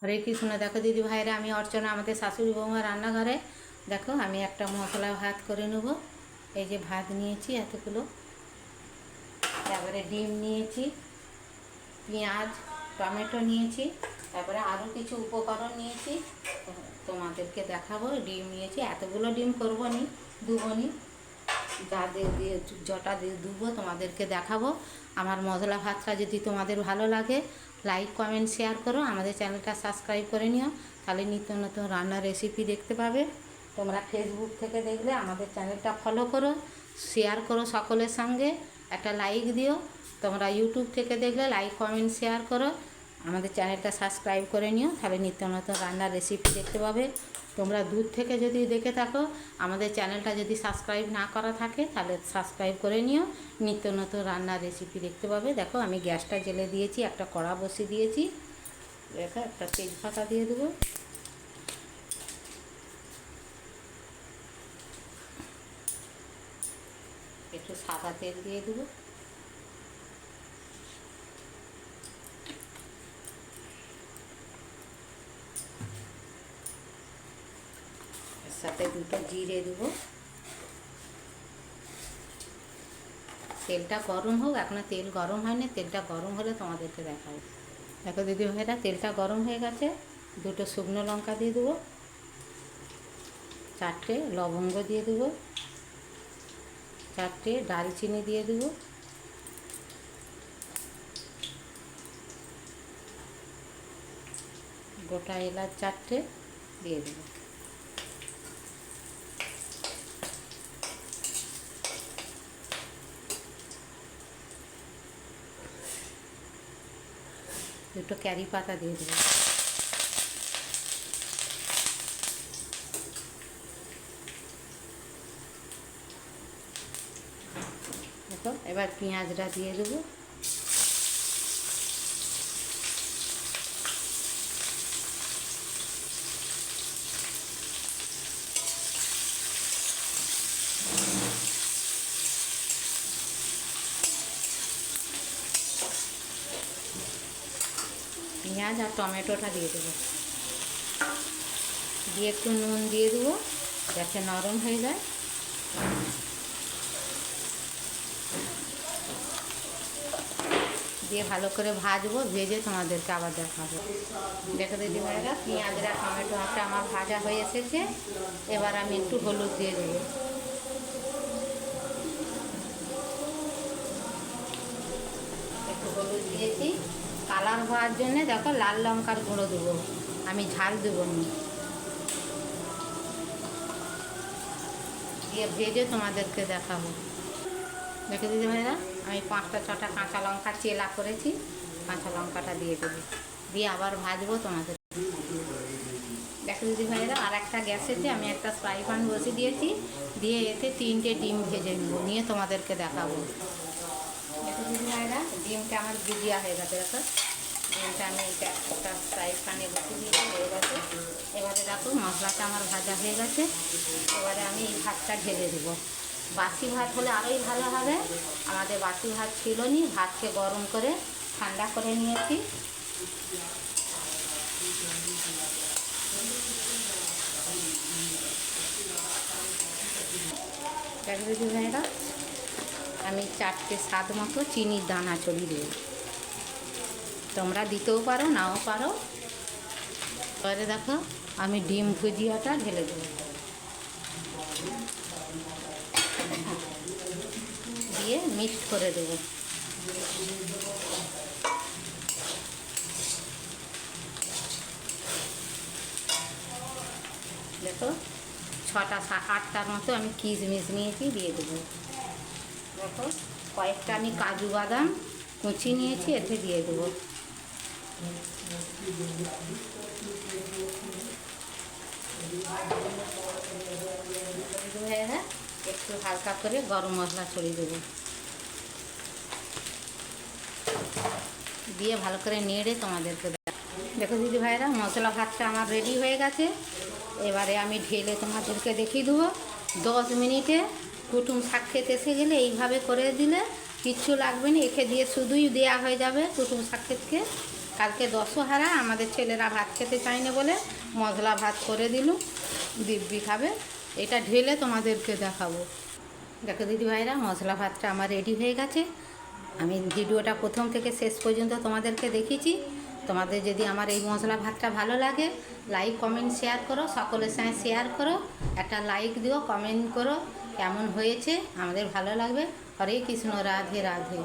হরে কৃষ্ণ, দেখো দিদি ভাইরা, আমি অর্চনা, আমাদের শাশুড়ি বৌমা রান্নাঘরে। দেখো, আমি একটা মশলা ভাত করে নেব। এই যে ভাত নিয়েছি এতগুলো। তারপরে ডিম নিয়েছি, পেঁয়াজ, টমেটো নিয়েছি, তারপরে আরও কিছু উপকরণ নিয়েছি। তোমাদেরকে দেখাবো, ডিম নিয়েছি। এতগুলো ডিম করব নি, দুবো নি। যাদের দিয়ে জটা দিয়ে দুবো তোমাদেরকে দেখাবো। আমার মশলা ভাতটা যদি তোমাদের ভালো লাগে লাইক কমেন্ট শেয়ার করো। আমাদের চ্যানেলটা সাবস্ক্রাইব করে নিও। তাহলে নিত্য নতুন রান্নার রেসিপি দেখতে পাবে। তোমরা ফেসবুক থেকে দেখলে আমাদের চ্যানেলটা ফলো করো শেয়ার করো সকলের সঙ্গে। একটা লাইক দিও। তোমরা ইউটিউব থেকে দেখলে লাইক কমেন্ট শেয়ার করো। আমাদের চ্যানেলটা সাবস্ক্রাইব করে নিও, তাহলে নিত্য নতুন রান্নার রেসিপি দেখতে পাবে। তোমরা দূর থেকে যদি দেখে থাকো, আমাদের চ্যানেলটা যদি সাবস্ক্রাইব না করা থাকে, তাহলে সাবস্ক্রাইব করে নিও, নিত্য নতুন রান্নার রেসিপি দেখতে পাবে। দেখো, আমি গ্যাসটা জেলে দিয়েছি, একটা কড়া বসিয়ে দিয়েছি। দেখো, একটা তেজপাতা দিয়ে দেবো। একটু সাদা তেল দিয়ে দেবো। সাথে দুটো জিরে দেবো। তেলটা গরম হোক, এখনও তেল গরম হয়নি, তেলটা গরম হলে তোমাদেরকে দেখাবো। দেখো দিদি ভাইরা তেলটা গরম হয়ে গেছে, দুটো শুকনো লঙ্কা দিয়ে দেবো, চারটে লবঙ্গ দিয়ে দেবো, চারটে ডালচিনি দিয়ে দেবো, গোটা এলাচ চারটে দিয়ে দেবো। দুটো ক্যারি পাতা দিয়ে দেবো। দেখো এবার পেঁয়াজটা দিয়ে দেবো। পেঁয়াজ আর টমেটোটা দিয়ে দেবো। দিয়ে একটু নুন দিয়ে দেবো, যাতে নরম হয়ে যায়। দিয়ে ভালো করে ভাজবো, ভেজে তোমাদেরকে আবার দেখাবো। দেখো দিদি ভাইরা পেঁয়াজরা টমেটোটা আমার ভাজা হয়ে এসেছে। এবার আমি একটু হলুদ দিয়ে দেবো। একটু হলুদ দিয়েছি। কালার হওয়ার জন্যে দেখো লাল লঙ্কার গুঁড়ো দেবো। আমি ঝাল দেবো নি। দিয়ে ভেজে তোমাদেরকে দেখাবো। দেখে দিদি ভাইরা আমি পাঁচটা, ছটা কাঁচা লঙ্কা চেলা করেছি। কাঁচা লঙ্কাটা দিয়ে দেবো। দিয়ে আবার ভাজবো তোমাদের। দেখো দিদি ভাইরা আর একটা গ্যাসেতে আমি একটা ফ্রাই প্যান বসে দিয়েছি। দিয়ে এতে তিনটে ডিম ভেজে নেব। নিয়ে তোমাদেরকে দেখাবো। ভাইরা ডিমটা আমার ভিজিয়া হয়ে গেছে, দেখো। ডিমটা আমি এটা একটা প্যানে বসে দিয়েছি, হয়ে এবারে দেখো, মশলাটা আমার ভাজা হয়ে গেছে। এবারে আমি এই ভাতটা ঢেলে দেবো। বাসি ভাত হলে আরোই ভালো হবে। আমাদের বাসি ভাত ছিল নি ভাতকে গরম করে ঠান্ডা করে নিয়েছি। দিদি ভাইরা আমি চারটে স্বাদ মতো চিনির দানা চড়িয়ে দেবো তোমরা দিতেও পারো, নাও পারো। পরে দেখো, আমি ডিম ভুজিয়াটা ঢেলে দেবো। দিয়ে মিক্সড করে দেবো। দেখো, ছটা আটটার মতো আমি কিশমিশ নিয়েছি, দিয়ে দেবো। দেখো কয়েকটা আমি কাজু বাদাম কুচি নিয়েছি, এতে দিয়ে দেবো। হয়ে হ্যাঁ একটু হালকা করে গরম মশলা ছড়িয়ে দেবো। দিয়ে ভালো করে নেড়ে তোমাদেরকে দেখো দিদি ভাইরা, মশলা ভাতটা আমার রেডি হয়ে গেছে। এবারে আমি ঢেলে তোমাদেরকে দেখিয়ে দেবো। দশ মিনিটে কুটুম শাক খেতে এসে গেলে এইভাবে করে দিলে কিচ্ছু লাগবে না। এখে দিয়ে শুধুই দেয়া হয়ে যাবে কুটুম শাক খেতে। কালকে দশহারা আমাদের ছেলেরা ভাত খেতে চায়নি বলে মশলা ভাত করে দিলুম দিব্যি খাবে। এটা ঢেলে তোমাদেরকে দেখাবো। দেখো দিদিভাইরা, মশলা ভাতটা আমার রেডি হয়ে গেছে। আমি ভিডিওটা প্রথম থেকে শেষ পর্যন্ত তোমাদেরকে দেখিয়েছি। তোমাদের যদি আমার এই মশলা ভাতটা ভালো লাগে লাইক কমেন্ট শেয়ার করো। সকলের সঙ্গে শেয়ার করো। একটা লাইক দিও কমেন্ট করো। কেমন হয়েছে? আমাদের ভালো লাগবে। হরে কৃষ্ণ রাধে রাধে।